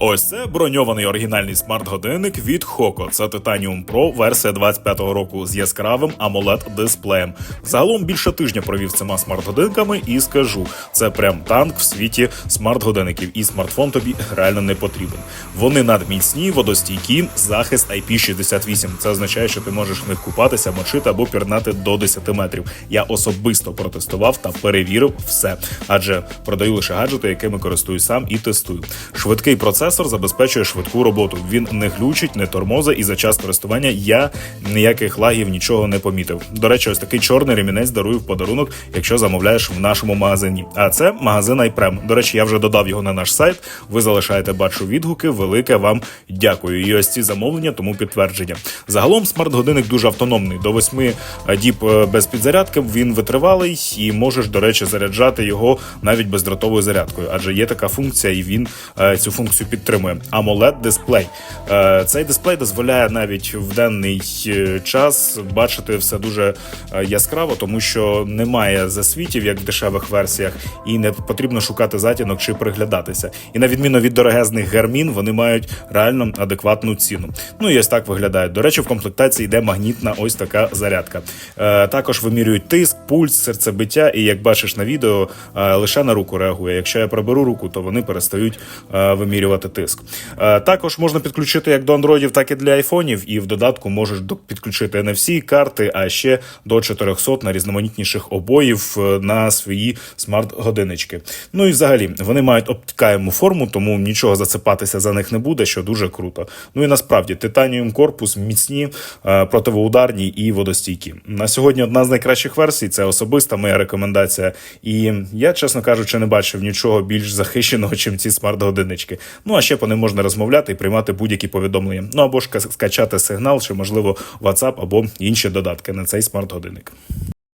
Ось це броньований оригінальний смарт-годинник від Hoco. Це Titanium Pro версія 25-го року з яскравим amoled дисплеєм. Загалом більше тижня провів цими смарт-годинками і скажу, це прям танк в світі смарт-годинників, і смартфон тобі реально не потрібен. Вони надміцні, водостійкі, захист IP68. Це означає, що ти можеш в них купатися, мочити або пірнати до 10 метрів. Я особисто протестував та перевірив все, адже продаю лише гаджети, якими користуюсь сам і тестую. Швидкий процесор забезпечує швидку роботу. Він не глючить, не тормозить, і за час користування я ніяких лагів нічого не помітив. До речі, ось такий чорний ремінець дарую в подарунок, якщо замовляєш в нашому магазині. А це магазин iPrem. До речі, я вже додав його на наш сайт. Ви залишаєте бачу відгуки. Велике вам дякую. І ось ці замовлення, тому підтвердження. Загалом смарт-годинник дуже автономний. До 8 діб е, без підзарядки він витривалий і можеш, до речі, заряджати його навіть бездротовою зарядкою, адже є така функція, і він е, цю функцію підтримує. Amoled дисплей. Е, Цей дисплей дозволяє навіть в денний е, час бачити все дуже е, яскраво, тому що немає засвітів, як в дешевих версіях, і не потрібно шукати затінок чи приглядатися. І на відміну від дорогезних гармін, вони мають реально адекватну ціну. Ну і ось так виглядають. До речі, в комплектації йде магнітна ось така зарядка. Також вимірюють тиск, пульс, серцебиття, і як бачиш на відео, лише на руку реагує. Якщо я приберу руку, то вони перестають е, вимірювати тиск. Е, також можна підключити як до андроїдів, так і для айфонів, і в додатку можеш підключити NFC, карти, а ще до 400 на різноманітніших обоїв е, на свої смарт-годиннички. Ну і взагалі вони мають обтікаєму форму, тому нічого зацепатися за них не буде, що дуже круто. Ну і насправді титаніум корпус міцні, е, противоударні і водостійкі. На сьогодні одна з найкращих версій. Це особиста моя рекомендація. І я, чесно кажучи, не бачив нічого більш захищеного, чим ці смарт-годиннички. Ну а ще по ним можна розмовляти і приймати будь-які повідомлення. Ну або ж скачати сигнал, чи можливо WhatsApp або інші додатки на цей смарт-годинник.